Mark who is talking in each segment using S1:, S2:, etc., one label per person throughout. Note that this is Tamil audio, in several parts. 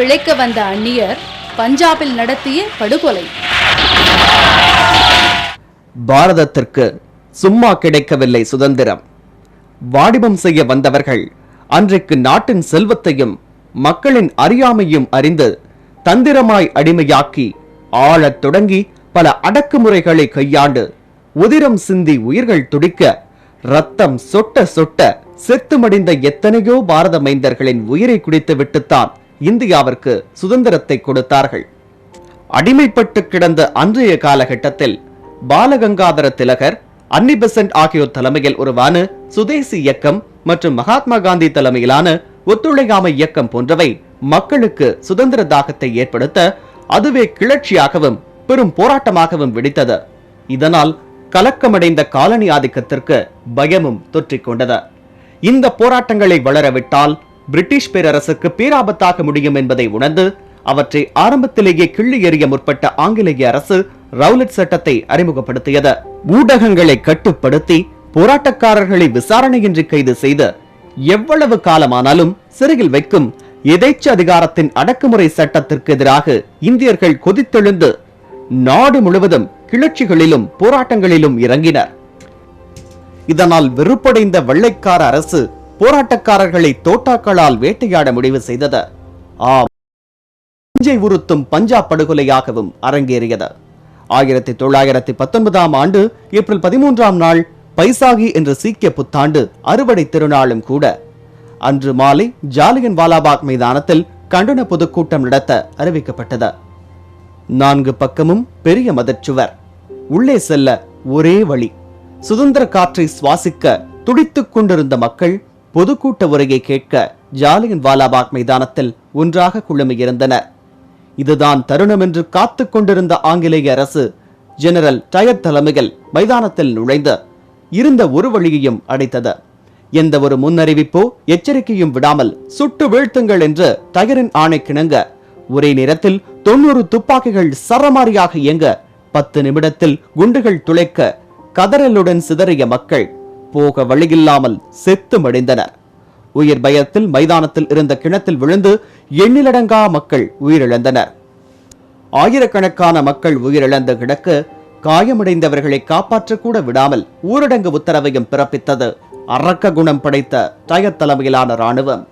S1: பிழைக்க வந்த அந்நியர் பஞ்சாபில் நடத்திய படுகொலை.
S2: பாரதத்திற்கு சும்மா கிடைக்கவில்லை சுதந்திரம். வாடிபம் செய்ய வந்தவர்கள் அன்றைக்கு நாட்டின் செல்வத்தையும் மக்களின் அறியாமையும் அறிந்து தந்திரமாய் அடிமையாக்கி ஆளத் தொடங்கி பல அடக்குமுறைகளை கையாண்டு உதிரம் சிந்தி உயிர்கள் துடிக்க ரத்தம் சொட்ட சொட்ட செத்து மடிந்த எத்தனையோ பாரத மைந்தர்களின் உயிரை குடித்து விட்டுத்தான் இந்தியாவிற்கு சுதந்திரத்தை கொடுத்தார்கள். அடிமைப்பட்டு கிடந்த அன்றைய காலகட்டத்தில் பாலகங்காதர திலகர் அன்னி பெசன்ட் ஆகியோர் தலைமையில் உருவான சுதேசி இயக்கம் மற்றும் மகாத்மா காந்தி தலைமையிலான ஒத்துழையாமை இயக்கம் போன்றவை மக்களுக்கு சுதந்திர தாகத்தை ஏற்படுத்த அதுவே கிளர்ச்சியாகவும் பெரும் போராட்டமாகவும் வெடித்தது. இதனால் கலக்கமடைந்த காலனி ஆதிக்கத்திற்கு பயமும் தொற்றிக்கொண்டது. இந்த போராட்டங்களை வளரவிட்டால் பிரிட்டிஷ் பேரரசுக்கு பேராபத்தாக முடியும் என்பதை உணர்ந்து அவற்றை ஆரம்பத்திலேயே கிள்ளி எறிய முற்பட்ட ஆங்கிலேய அரசு ரவுலட் சட்டத்தை அறிமுகப்படுத்தியது. ஊடகங்களை கட்டுப்படுத்தி போராட்டக்காரர்களை விசாரணையின்றி கைது செய்து எவ்வளவு காலமானாலும் சிறையில் வைக்கும் எதேச்ச அதிகாரத்தின் அடக்குமுறை சட்டத்திற்கு எதிராக இந்தியர்கள் கொதித்தெழுந்து நாடு முழுவதும் கிளர்ச்சிகளிலும் போராட்டங்களிலும் இறங்கினர். இதனால் வெறுப்படைந்த வெள்ளைக்கார அரசு போராட்டக்காரர்களை தோட்டாக்களால் வேட்டையாட முடிவு செய்தது. ஆம். நெஞ்சை உறுத்தும் பஞ்சாப் படுகொலையாகவும் அரங்கேறியது. ஆயிரத்தி தொள்ளாயிரத்தி பத்தொன்பதாம் ஆண்டு ஏப்ரல் பதிமூன்றாம் நாள் பைசாகி என்ற சீக்கிய புத்தாண்டு அறுவடை திருநாளும் கூட. அன்று மாலை ஜாலியன் வாலாபாக் மைதானத்தில் கண்டன பொதுக்கூட்டம் நடத்த அறிவிக்கப்பட்டது. நான்கு பக்கமும் பெரிய மதச்சுவர். உள்ளே செல்ல ஒரே வழி. சுதந்திர காற்றை சுவாசிக்க துடித்துக் கொண்டிருந்த மக்கள் பொதுக்கூட்ட உரையை கேட்க ஜாலியன் வாலாபாக் மைதானத்தில் ஒன்றாக குழுமியிருந்தனர் இதுதான் தருணம் என்று காத்துக் கொண்டிருந்த ஆங்கிலேய அரசு ஜெனரல் டயர் தலைமையில் மைதானத்தில் நுழைந்து இருந்த ஒரு வழியையும் அடைத்தது. எந்த ஒரு முன்னறிவிப்போ எச்சரிக்கையும் விடாமல் சுட்டு வீழ்த்துங்கள் என்று டயரின் ஆணை கிணங்க ஒரே நேரத்தில் தொண்ணூறு துப்பாக்கிகள் சரமாரியாக இயங்க பத்து நிமிடத்தில் குண்டுகள் துளைக்க கதறலுடன் சிதறிய மக்கள் போக வழியில்லாமல் செத்து மடிந்தனர் உயிர் பயத்தில் மைதானத்தில் இருந்த கிணத்தில் விழுந்து எண்ணிலடங்கா மக்கள் உயிரிழந்தனர். ஆயிரக்கணக்கான மக்கள் உயிரிழந்த கிடக்கு காயமடைந்தவர்களை காப்பாற்ற கூட விடாமல் ஊரடங்கு உத்தரவையும் பிறப்பித்தது அரக்க குணம் படைத்த டயர் தலைமையிலான ராணுவம்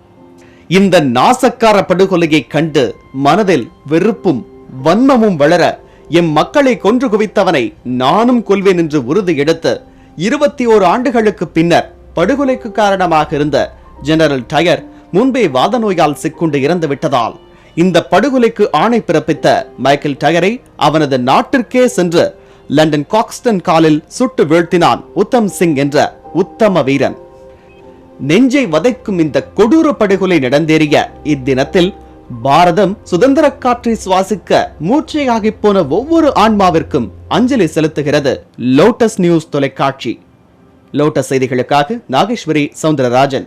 S2: இந்த நாசக்கார படுகொலையை கண்டு மனதில் வெறுப்பும் வன்மமும் வளர எம் மக்களை கொன்று குவித்தவனை நானும் கொல்வேன் என்று உறுதி எடுத்து இருபத்தி ஓரு ஆண்டுகளுக்கு பின்னர் படுகொலைக்கு காரணமாக இருந்த ஜெனரல் டயர் முன்பே வாத நோயால் சிக்குண்டு இறந்து விட்டதால் இந்த படுகொலைக்கு ஆணை பிறப்பித்த மைக்கேல் டயரை அவனது நாட்டிற்கே சென்று லண்டன் காக்ஸ்டன் காலில் சுட்டு வீழ்த்தினான் உத்தம் சிங் என்ற உத்தம வீரன். நெஞ்சை வதைக்கும் இந்த கொடூர படுகொலை நடந்தேறிய இத்தினத்தில் பாரதம் சுதந்திர காற்றை சுவாசிக்க மூச்சையாகிப் போன ஒவ்வொரு ஆன்மாவிற்கும் அஞ்சலி செலுத்துகிறது லோட்டஸ் நியூஸ் தொலைக்காட்சி. லோட்டஸ் செய்திகளுக்காக நாகேஸ்வரி சவுந்தரராஜன்.